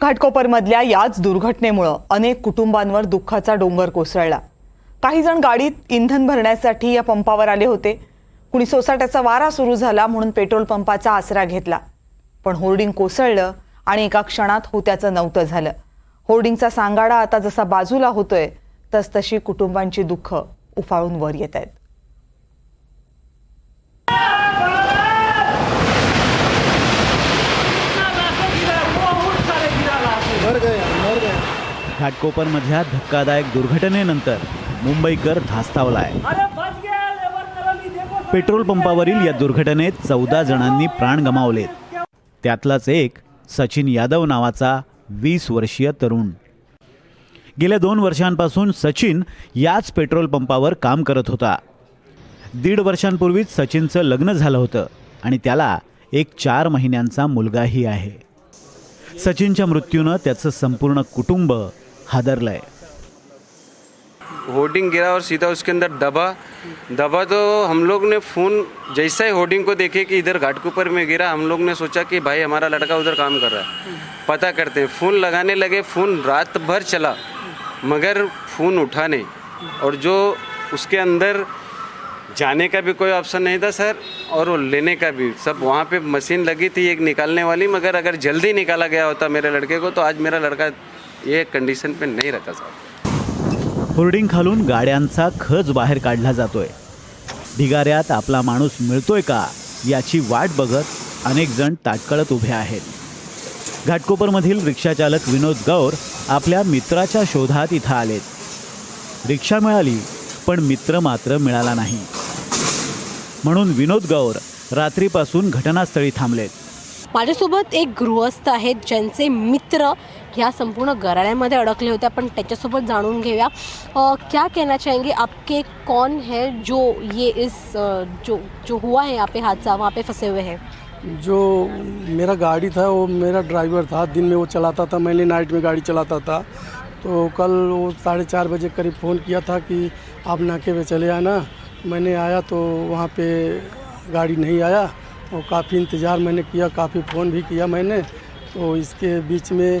घाटकोपरमधल्या याच दुर्घटनेमुळं अनेक कुटुंबांवर दुःखाचा डोंगर कोसळला. काही जण गाडीत इंधन भरण्यासाठी या पंपावर आले होते. कुणी सोसाट्याचा वारा सुरू झाला म्हणून पेट्रोल पंपाचा आसरा घेतला. पण होर्डिंग कोसळलं आणि एका क्षणात होत्याचं नव्हतं झालं. होर्डिंगचा सांगाडा आता जसा बाजूला होतोय तस तशी कुटुंबांची दुःख उफाळून वर येत आहेत. घाटकोपरमधल्या धक्कादायक दुर्घटनेनंतर मुंबईकर धास्तावलाय. पेट्रोल पंपावरील या दुर्घटनेत चौदा जणांनी प्राण गमावलेत. त्यातलाच एक सचिन यादव नावाचा वीस वर्षीय तरुण. गेल्या दोन वर्षांपासून सचिन याच पेट्रोल पंपावर काम करत होता. दीड वर्षांपूर्वीच सचिनचं लग्न झालं होतं आणि त्याला एक चार महिन्यांचा मुलगाही आहे. सचिनच्या मृत्यूनं त्याचं संपूर्ण कुटुंब हादरलंय। होर्डिंग गिरा और सीधा उसके अंदर दबा। दबा तो हम लोग ने फ़ोन, जैसा ही होर्डिंग को देखे कि इधर घाटकुपर में गिरा, हम लोग ने सोचा कि भाई हमारा लड़का उधर काम कर रहा है। पता करते हैं, फ़ोन लगाने लगे, फ़ोन रात भर चला, मगर फ़ोन उठा नहीं। और जो उसके अंदर जाने का भी कोई ऑप्शन नहीं था सर, और वो लेने का भी, सब वहाँ पे मशीन लगी थी एक निकालने वाली, मगर अगर जल्दी निकाला गया होता मेरे लड़के को तो आज मेरा लड़का ये कंडीशन पे नहीं रहता सर होर्डिंग खालून गाड्यांचा खच बाहेर काढला जातोय. ढिगाऱ्यात आपला माणूस मिळतोय का याची वाट बघत अनेक जण ताटकळत उभे आहेत. घाटकोपरमधील रिक्षाचालक विनोद गौर आपल्या मित्राच्या शोधात इथं आलेत. रिक्षा मिळाली पण मित्र मात्र मिळाला नाही. म्हणून विनोद गौर रात्रीपासून घटनास्थळी थांबलेत. माझ्यासोबत एक गृहस्थ आहेत ज्यांचे मित्र ह्या संपूर्ण गराळ्यामध्ये अडकले होते. आपण त्याच्यासोबत अ, क्या कहना चाहेंगे? आपके कौन है जो ये इस जो जो हुआ है यहाँ पे हादसा? वहाँ पे फंसे हुए हैं। जो मेरा गाड़ी था वो मेरा ड्राइवर था। दिन में वो चलाता था मैंने नाइट में गाड़ी चलाता था। तो कल वो साढ़े चार बजे करीब फ़ोन किया था कि आप नाके पे चले आना। मैंने आया तो वहाँ पे गाड़ी नहीं आया। और काफ़ी इंतज़ार मैंने किया काफ़ी फ़ोन भी किया मैंने। तो इसके बीच में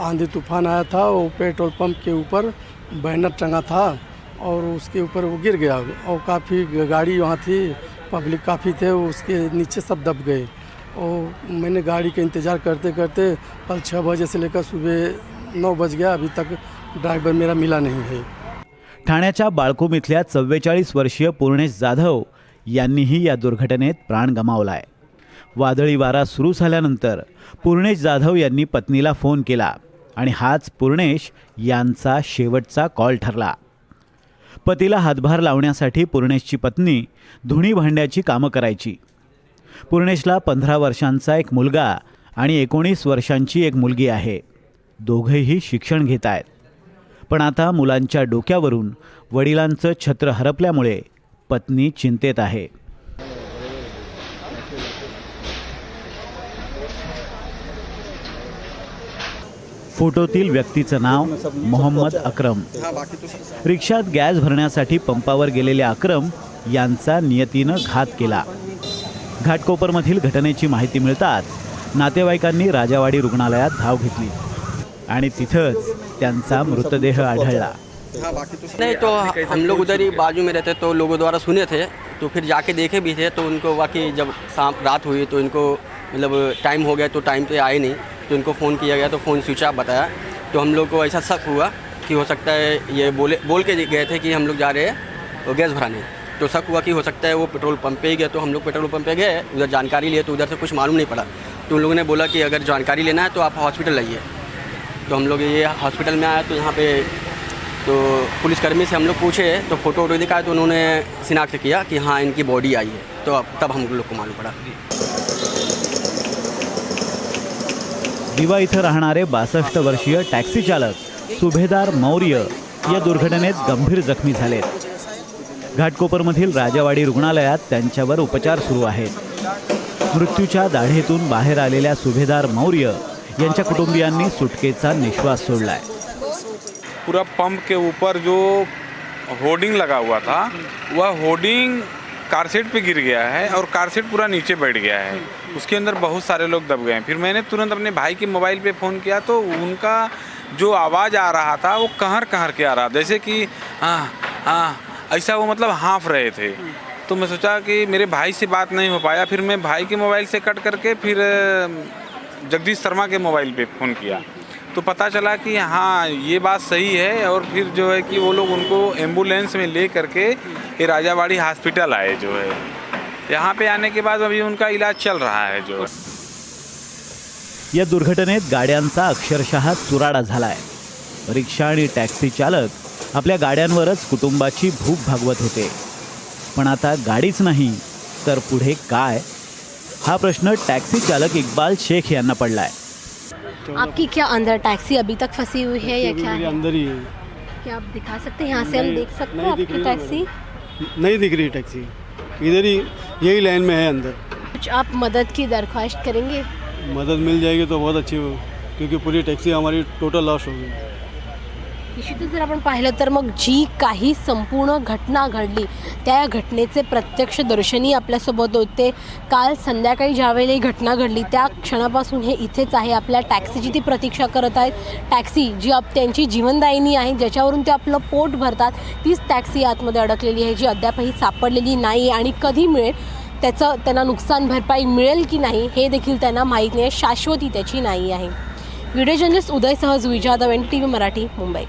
आंधी तूफान आया था वो पेट्रोल पंप के ऊपर बैनर टंगा था और उसके ऊपर वो गिर गया और काफ़ी गाड़ी वहाँ थी पब्लिक काफ़ी थे उसके नीचे सब दब गए। और मैंने गाड़ी का इंतज़ार करते करते कल छः बजे से लेकर सुबह नौ बज गया अभी तक ड्राइवर मेरा मिला नहीं है। ठाण्याच्या बाळकुम इथल्या चव्वेचाळीस वर्षीय पूर्णेश जाधव यांनीही या दुर्घटनेत प्राण गमावला आहे वादळी वारा सुरू झाल्यानंतर पूर्णेश जाधव यांनी पत्नीला फोन केला. आणि हाच पूर्णेश यांचा शेवटचा कॉल ठरला. पतीला हातभार लावण्यासाठी पूर्णेशची पत्नी धुणी भांड्याची कामं करायची. पूर्णेशला पंधरा वर्षांचा एक मुलगा आणि एकोणीस वर्षांची एक मुलगी आहे. दोघंही शिक्षण घेत आहेत पण आता मुलांच्या डोक्यावरून वडिलांचं छत्र हरपल्यामुळे पत्नी चिंतेत आहे. फोटोतील व्यक्तीचं नाव मोहम्मद अक्रम. रिक्षात गॅस भरण्यासाठी पंपावर गेलेले अक्रम यांचा नियतीनं घात केला. घाटकोपरमधील घटनेची माहिती मिळताच नातेवाईकांनी राजावाडी रुग्णालयात धाव घेतली आणि तिथंच त्यांचा मृतदेह आढळला. नहीं तो हम लोग उधर ही बाजू में रहते तो लोगों द्वारा सुने थे तो फिर जाके देखे भी थे तो उनको वाकई जब शाम रात हुई तो इनको मतलब टाइम हो गया तो टाइम पे आए नहीं। तो इनको फ़ोन किया गया तो फ़ोन स्विच ऑफ़ बताया। तो हम लोग को ऐसा शक हुआ कि हो सकता है ये बोले, बोल के गए थे कि हम लोग जा रहे हैं वो गैस भराने। तो शक हुआ कि हो सकता है वो पेट्रोल पंप पे ही गए। तो हम लोग पेट्रोल पंप पे गए, उधर जानकारी लिए तो उधर से कुछ मालूम नहीं पड़ा। तो उन लोगों ने बोला कि अगर जानकारी लेना है तो आप हॉस्पिटल आइए तो हम लोग ये हॉस्पिटल में आए तो यहाँ पे तो पुलिसकर्मी से हम लोग पूछे तो फ़ोटो वोटो दिखाए तो उन्होंने शिनाख्त किया कि हाँ इनकी बॉडी आई है। तो अब तब हम लोग को मालूम पड़ा। दिवा इथं राहणारे बासष्ट वर्षीय टॅक्सी चालक सुभेदार मौर्य या दुर्घटनेत गंभीर जखमी झालेत. घाटकोपरमधील राजावाडी रुग्णालयात त्यांच्यावर उपचार सुरू आहेत. मृत्यूच्या दाढेतून बाहेर आलेल्या सुभेदार मौर्य यांच्या कुटुंबियांनी सुटकेचा निश्वास सोडलाय. पूरा पंप के ऊपर जो होर्डिंग लगा हुआ था वह होर्डिंग कार सेट पे गिर गया है और कार सेट पूरा नीचे बैठ गया है। उसके अंदर बहुत सारे लोग दब गए हैं। फिर मैंने तुरंत अपने भाई के मोबाइल पे फ़ोन किया तो उनका जो आवाज़ आ रहा था वो कहर कहर के आ रहा। जैसे कि हाँ हाँ। ऐसा वो मतलब हाँफ रहे थे। तो मैं सोचा कि मेरे भाई से बात नहीं हो पाया। फिर मैं भाई के मोबाइल से कट करके फिर जगदीश शर्मा के मोबाइल पे फ़ोन किया। तो पता चला कि हाँ ये बात सही है और फिर जो है कि वो लोग उनको एंबुलेंस में ले करके ये राजावाड़ी हॉस्पिटल आए जो है। यहाँ पे आने के बाद अभी उनका इलाज चल रहा है जो। या दुर्घटनेत गाड्यांचा अक्षरशः चुराडा झालाय. रिक्षा आणि टॅक्सी चालक आपल्या गाड्यांवरच कुटुंबाची भूक भागवत होते. पण आता गाडीच नाही तर पुढे काय? हा प्रश्न टॅक्सी चालक इक्बाल शेख यांना पडलाय. आपकी क्या अंदर टैक्सी अभी तक फंसी हुई है या क्या मेरे है? अंदर ही है। क्या आप दिखा सकते हैं? यहाँ से हम देख सकते हैं आपकी टैक्सी? नहीं दिख रही टैक्सी। इधर ही यही लाइन में है अंदर। कुछ आप मदद की दरख्वास्त करेंगे? मदद मिल जाएगी तो बहुत अच्छी हो क्योंकि पूरी टैक्सी हमारी टोटल लॉस हो गई। निश्चितच जर आपण पाहिलं तर मग जी काही संपूर्ण घटना घडली त्या घटनेचे प्रत्यक्ष दर्शनी आपल्यासोबत होते. काल संध्याकाळी ज्यावेळेला ही घटना घडली त्या क्षणापासून हे इथेच आहे. आपल्या टॅक्सीची ती प्रतीक्षा करत आहेत. टॅक्सी जी आप त्यांची जीवनदायिनी आहे ज्याच्यावरून ते आपलं पोट भरतात तीच टॅक्सी आतमध्ये अडकलेली आहे जी अद्यापही सापडलेली नाही आणि कधी मिळेल त्याचं त्यांना नुकसान भरपाई मिळेल की नाही हे देखील त्यांना माहीत नाही शाश्वती त्याची नाही आहे. Video journalist Uday Sahaj विजादव N T V Marathi Mumbai.